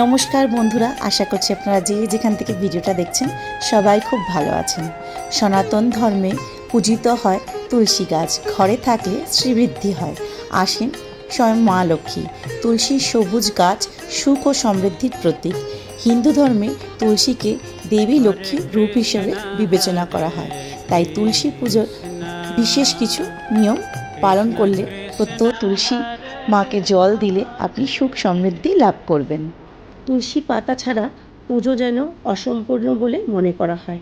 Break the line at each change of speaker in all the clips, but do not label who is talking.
নমস্কার বন্ধুরা, আশা করছি আপনারা যে যেখান থেকে ভিডিওটা দেখছেন সবাই খুব ভালো আছেন। সনাতন ধর্মে পূজিত হয় তুলসী গাছ, ঘরে থাকলে শ্রীবৃদ্ধি হয়। আসেন স্বয়ং মা লক্ষ্মী তুলসী সবুজ গাছ সুখ ও সমৃদ্ধির প্রতীক। হিন্দু ধর্মে তুলসীকে দেবী লক্ষ্মীর রূপ হিসেবে বিবেচনা করা হয়। তাই তুলসী পুজোর বিশেষ কিছু নিয়ম পালন করলে প্রত্যহ তুলসী মাকে জল দিলে আপনি সুখ সমৃদ্ধি লাভ করবেন।
তুলসী পাতা ছাড়া পুজো যেন অসম্পূর্ণ বলে মনে করা হয়।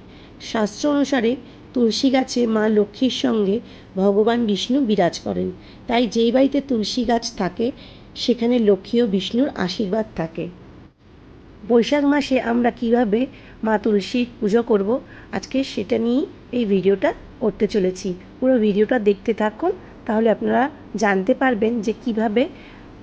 শাস্ত্র অনুসারে তুলসী গাছে মা লক্ষ্মীর সঙ্গে ভগবান বিষ্ণু বিরাজ করেন। তাই যেই বাড়িতে তুলসী গাছ থাকে, সেখানে লক্ষ্মী ও বিষ্ণুর আশীর্বাদ থাকে। বৈশাখ মাসে আমরা কীভাবে মা তুলসীর পুজো করব, আজকে সেটা নিয়েই এই ভিডিওটা করতে চলেছি। পুরো ভিডিওটা দেখতে থাকুন, তাহলে আপনারা জানতে পারবেন যে কীভাবে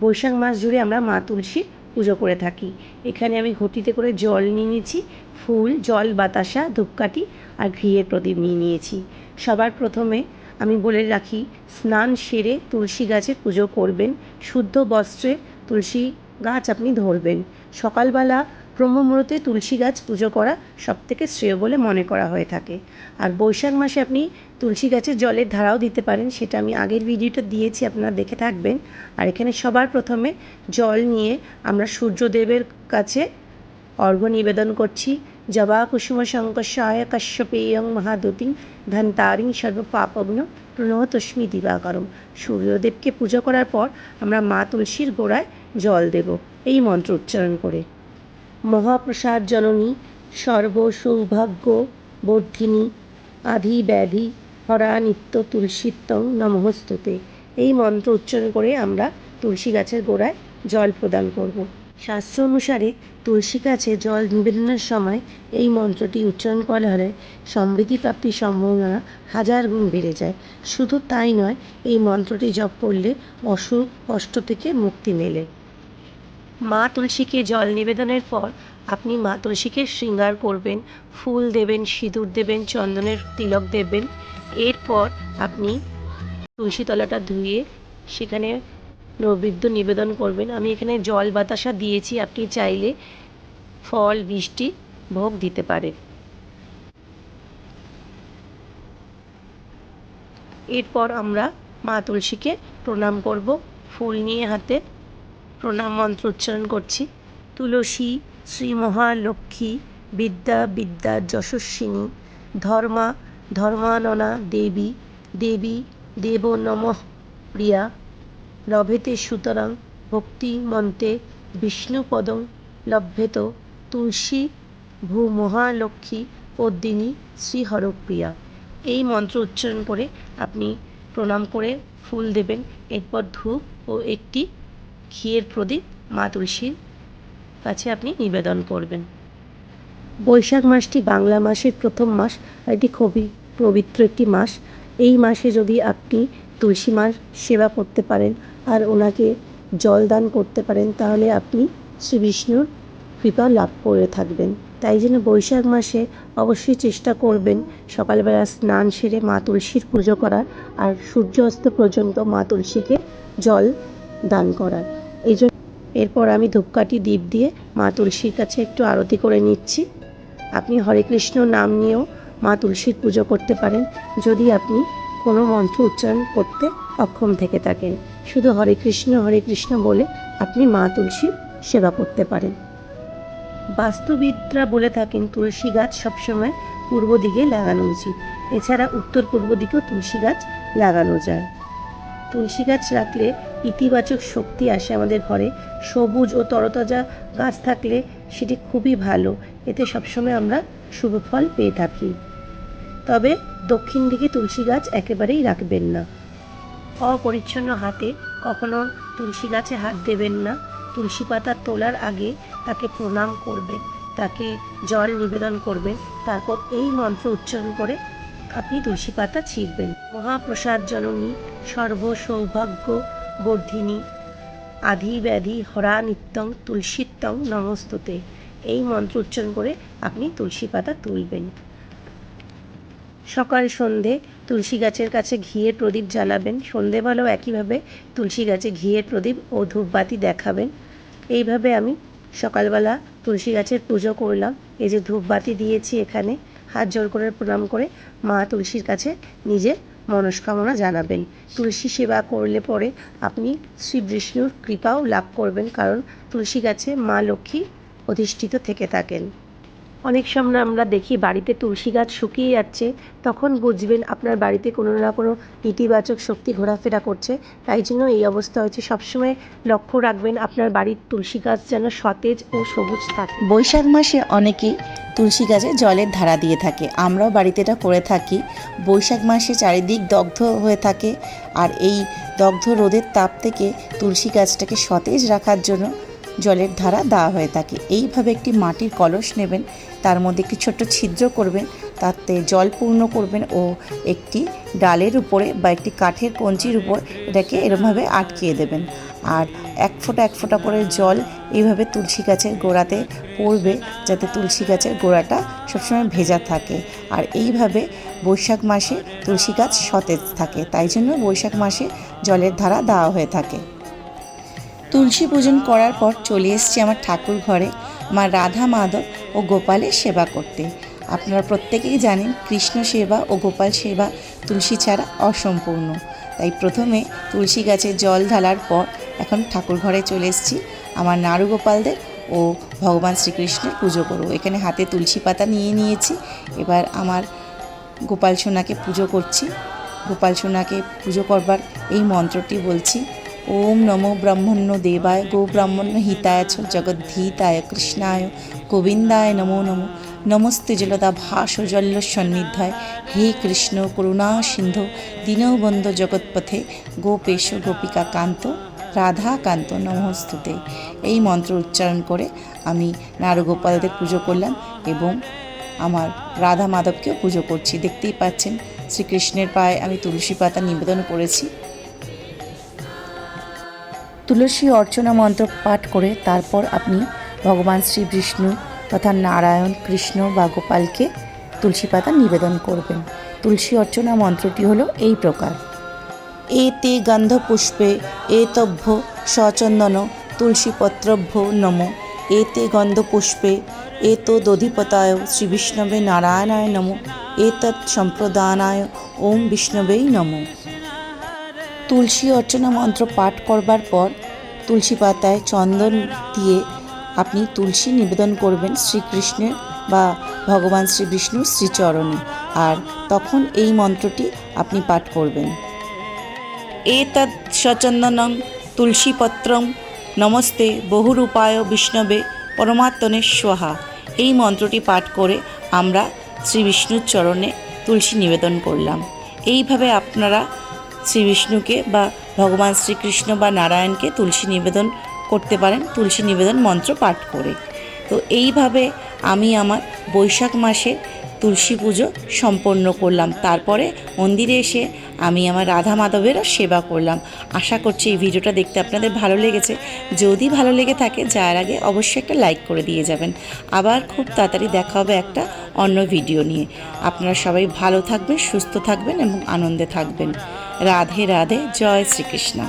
বৈশাখ মাস জুড়ে আমরা মা তুলসীর পুজো করে থাকি। এখানে আমি ঘটিতে করে জল নিয়ে নিয়েছি, ফুল, জল, বাতাসা, ধূপকাঠি আর ঘিয়ের প্রদীপ নিয়ে নিয়েছি। সবার প্রথমে আমি বলে রাখি, স্নান সেরে তুলসী গাছের পুজো করবেন, শুদ্ধ বস্ত্রে তুলসী গাছ আপনি ধরবেন। সকালবেলা ব্রহ্মমুহূর্তে তুলসী গাছ পুজো করা সবথেকে শ্রেয় বলে মনে করা হয়ে থাকে। আর বৈশাখ মাসে আপনি তুলসী গাছের জলের ধারাও দিতে পারেন, সেটা আমি আগের ভিডিওটা দিয়েছি, আপনারা দেখে থাকবেন। আর এখানে সবার প্রথমে জল নিয়ে আমরা সূর্যদেবের কাছে অর্ঘ্য নিবেদন করছি। জবা কুসুম শঙ্কর্ষায় কাশ্যপেয়ং মহাদুতিং পাপগ্ন প্রণতস্মি দিবাকরম। সূর্যদেবকে পুজো করার পর আমরা মা তুলসীর গোড়ায় জল দেব। এই মন্ত্র উচ্চারণ করে। মহাপ্রসাদ জননী সর্ব সৌভাগ্য বর্ধিনী, আধি ব্যাধি, হরা নিত্য তুলসীত্বং নমস্তুতে। এই মন্ত্র উচ্চারণ করে আমরা তুলসী গাছের গোড়ায় জল প্রদান করব। শাস্ত্র অনুসারে তুলসী গাছে জল নিবেদনের সময় এই মন্ত্রটি উচ্চারণ করা হলে সমৃদ্ধি প্রাপ্তির সম্ভাবনা হাজার গুণ বেড়ে যায়। শুধু তাই নয়, এই মন্ত্রটি জপ করলে অসুখ, কষ্ট থেকে মুক্তি মেলে। মা তুলসীকে জল নিবেদনের পর আপনি মা তুলসীকে শৃঙ্গার করবেন, ফুল দেবেন, সিঁদুর দেবেন, চন্দনের তিলক দেবেন। এরপর আপনি তুলসী তলাটা ধুয়ে সেখানে নৈবেদ্য নিবেদন করবেন। আমি এখানে জল বাতাসা দিয়েছি, আপনি চাইলে ফল, মিষ্টি ভোগ দিতে পারেন। এরপর আমরা মা তুলসীকে প্রণাম করব। ফুল নিয়ে হাতে প্রণাম মন্ত্র উচ্চারণ করছি। তুলসী শ্রী মহালক্ষ্মী বিদ্যা বিদ্যা, যশস্বিনী, ধর্মা, ধর্মাননা দেবী দেবী, দেব নমঃ প্রিয়া, লভেতে সুতরাং ভক্তিমন্তে বিষ্ণুপদং লভ্যেত তুলসী ভূ মহালক্ষ্মী পদ্মিনী শ্রীহরপ্রিয়া। এই মন্ত্র উচ্চারণ করে আপনি প্রণাম করে ফুল দেবেন। এরপর ধূপ ও একটি ঘিয়ের প্রদীপ, মা তুলসীর কাছে আপনি নিবেদন করবেন। বৈশাখ মাসটি বাংলা মাসের প্রথম মাস এটি খুবই পবিত্র একটি মাস। এই মাসে যদি আপনি তুলসী মার সেবা করতে পারেন আর ওনাকে জল দান করতে পারেন, তাহলে আপনি শ্রী বিষ্ণুর কৃপা লাভ করে থাকবেন। তাই জন্য বৈশাখ মাসে অবশ্যই চেষ্টা করবেন সকালবেলা স্নান সেরে মা তুলসীর পুজো করার আর সূর্য অস্ত পর্যন্ত মা তুলসীকে জল দান করার। এই এরপর আমি ধূপকাঠি দ্বীপ দিয়ে মা তুলসীর কাছে একটু আরতি করে নিচ্ছি। আপনি হরে কৃষ্ণ নাম নিয়েও মা তুলসীর পুজো করতে পারেন। যদি আপনি কোনো মন্ত্র উচ্চারণ করতে অক্ষম থেকে থাকেন, শুধু হরে কৃষ্ণ হরে কৃষ্ণ বলে আপনি মা তুলসীর সেবা করতে পারেন। বাস্তুবিদরা বলে থাকেন, তুলসী গাছ সবসময় পূর্ব দিকে লাগানো উচিত। এছাড়া উত্তর পূর্ব দিকেও তুলসী গাছ লাগানো যায়। তুলসী গাছ রাখলে ইতিবাচক শক্তি আসে আমাদের ঘরে। সবুজ ও তরতাজা গাছ থাকলে সেটি খুবই ভালো। এতে সবসময় আমরা শুভ ফল পেয়ে থাকি। তবে দক্ষিণ দিকে তুলসী গাছ একেবারেই রাখবেন না। অপরিচ্ছন্ন হাতে কখনো তুলসী গাছে হাত দেবেন না। তুলসী পাতা তোলার আগে তাকে প্রণাম করবেন, তাকে জল নিবেদন করবেন। তারপর এই মন্ত্র উচ্চারণ করে আপনি তুলসী পাতা ছিঁড়বেন। মহাপ্রসাদ জননী সর্ব সৌভাগ্য বর্ধিনী। আধি ব্যাধি হরা নিত্যং তুলসীত্বং নমস্তুতে। এই মন্ত্র উচ্চারণ করে আপনি তুলসী পাতা তুলবেন। সকাল সন্ধে তুলসী গাছের কাছে ঘিয়ের প্রদীপ জ্বালাবেন। সন্ধেবেলাও একইভাবে তুলসী গাছে ঘিয়ের প্রদীপ ও ধূপবাতি দেখাবেন। এইভাবে আমি সকালবেলা তুলসী গাছের পুজো করলাম। এই যে ধূপবাতি দিয়েছি এখানে, হাত জোর করে প্রণাম করে মা তুলসীর কাছে নিজের মনস্কামনা জানাবেন। তুলসী সেবা করলে পরে আপনি শ্রী বিষ্ণুর কৃপাও লাভ করবেন, কারণ তুলসী গাছে মা লক্ষ্মী অধিষ্ঠিত থেকে থাকেন। অনেক সময় আমরা দেখি বাড়িতে তুলসী গাছ শুকিয়ে যাচ্ছে, তখন বুঝবেন আপনার বাড়িতে কোনো না কোনো ইতিবাচক শক্তি ঘোরাফেরা করছে। তাই জন্য এই অবস্থা হয়েছে। সবসময় লক্ষ্য রাখবেন আপনার বাড়ির তুলসী গাছ যেন সতেজ ও সবুজ থাকে।
বৈশাখ মাসে অনেকেই তুলসী গাছে জলের ধারা দিয়ে থাকে। আমরাও বাড়িতে এটা করে থাকি। বৈশাখ মাসে চারিদিক দগ্ধ হয়ে থাকে। আর এই দগ্ধ রোদের তাপ থেকে তুলসী গাছটাকে সতেজ রাখার জন্য জলের ধারা দেওয়া হয়ে থাকে। এইভাবে একটি মাটির কলস নেবেন, তার মধ্যে একটি ছোট্ট ছিদ্র করবেন, তাতে জল পূর্ণ করবেন ও একটি ডালের উপরে বা একটি কাঠের কঞ্চির উপর এটাকে এরমভাবে আটকিয়ে দেবেন। আর এক ফোঁটা এক ফোঁটা করে জল এইভাবে তুলসী গাছের গোড়াতে পড়বে, যাতে তুলসী গাছের গোড়াটা সবসময় ভেজা থাকে। আর এইভাবে বৈশাখ মাসে তুলসী গাছ সতেজ থাকে, তাই জন্য বৈশাখ মাসে জলের ধারা দেওয়া হয়ে থাকে। তুলসী পূজন করার পর চলে এসেছি আমার ঠাকুর ঘরে, মা রাধা মাধব ও গোপালের সেবা করতে। আপনারা প্রত্যেকেই জানেন কৃষ্ণ সেবা ও গোপাল সেবা তুলসী ছাড়া অসম্পূর্ণ। তাই প্রথমে তুলসী গাছে জল ঢালার পর এখন ঠাকুর ঘরে চলে এসেছি আমার নাড়ু গোপালদের ও ভগবান শ্রীকৃষ্ণের পুজো করব। এখানে হাতে তুলসী পাতা নিয়ে নিয়েছি। এবার আমার গোপাল সোনাকে পুজো করছি। গোপাল সোনাকে পুজো করবার এই মন্ত্রটি বলছি ওম নমো ব্রহ্মণ্য দেবায় গো ব্রাহ্মণ্য হিতায় চ জগদ্ধীতায় কৃষ্ণায় গোবিন্দায় নমো নমো। নমস্তে জলদা ভাস জল্ল সন্নিধায় হে কৃষ্ণ করুণা সিন্ধু, দীনবন্ধ জগৎপথে গোপেশ গোপিকা কান্ত রাধা কান্ত নমস্তুতে। এই মন্ত্র উচ্চারণ করে আমি নারগোপালদের পুজো করলাম এবং আমার রাধা মাধবকেও পুজো করছি। দেখতেই পাচ্ছেন, শ্রীকৃষ্ণের পায়ে আমি তুলসী পাতা নিবেদন করেছি। তুলসী অর্চনা মন্ত্র পাঠ করে তারপর আপনি ভগবান শ্রী বিষ্ণু তথা নারায়ণ, কৃষ্ণ বা গোপালকে তুলসী পাতা নিবেদন করবেন। তুলসী অর্চনা মন্ত্রটি হলো এই প্রকার। এতে গন্ধপুষ্পে এতভ্য সচন্দন তুলসীপত্রভ্য নম। এতে গন্ধপুষ্পে এত দধিপতায় শ্রী বিষ্ণবে নারায়ণায় নম। এ তৎ সম্প্রদানায় ওম বিষ্ণবেই নমঃ। তুলসী অর্চনা মন্ত্র পাঠ করবার পর তুলসী পাতায় চন্দন দিয়ে আপনি তুলসী নিবেদন করবেন শ্রীকৃষ্ণের বা ভগবান শ্রী বিষ্ণুর শ্রীচরণে। আর তখন এই মন্ত্রটি আপনি পাঠ করবেন। এ এতৎ সচন্দনং তুলসীপত্রং নমস্তে বহুরূপায় বিষ্ণবে পরমাত্মনে স্বাহা। এই মন্ত্রটি পাঠ করে আমরা শ্রী বিষ্ণুর চরণে তুলসী নিবেদন করলাম। এইভাবে আপনারা শ্রী বিষ্ণুকে বা ভগবান শ্রীকৃষ্ণ বা নারায়ণকে তুলসী নিবেদন করতে পারেন, তুলসী নিবেদন মন্ত্র পাঠ করে। তো এইভাবে আমি আমার বৈশাখ মাসে তুলসী পুজো সম্পন্ন করলাম। তারপরে মন্দিরে এসে আমি আমার রাধা মাধবেরও সেবা করলাম। আশা করছি এই ভিডিওটা দেখতে আপনাদের ভালো লেগেছে। যদি ভালো লেগে থাকে, যার আগে অবশ্যই একটা লাইক করে দিয়ে যাবেন। আবার খুব তাড়াতাড়ি দেখা হবে একটা অন্য ভিডিও নিয়ে। আপনারা সবাই ভালো থাকবেন, সুস্থ থাকবেন এবং আনন্দে থাকবেন। রাধে রাধে, জয় শ্রীকৃষ্ণ।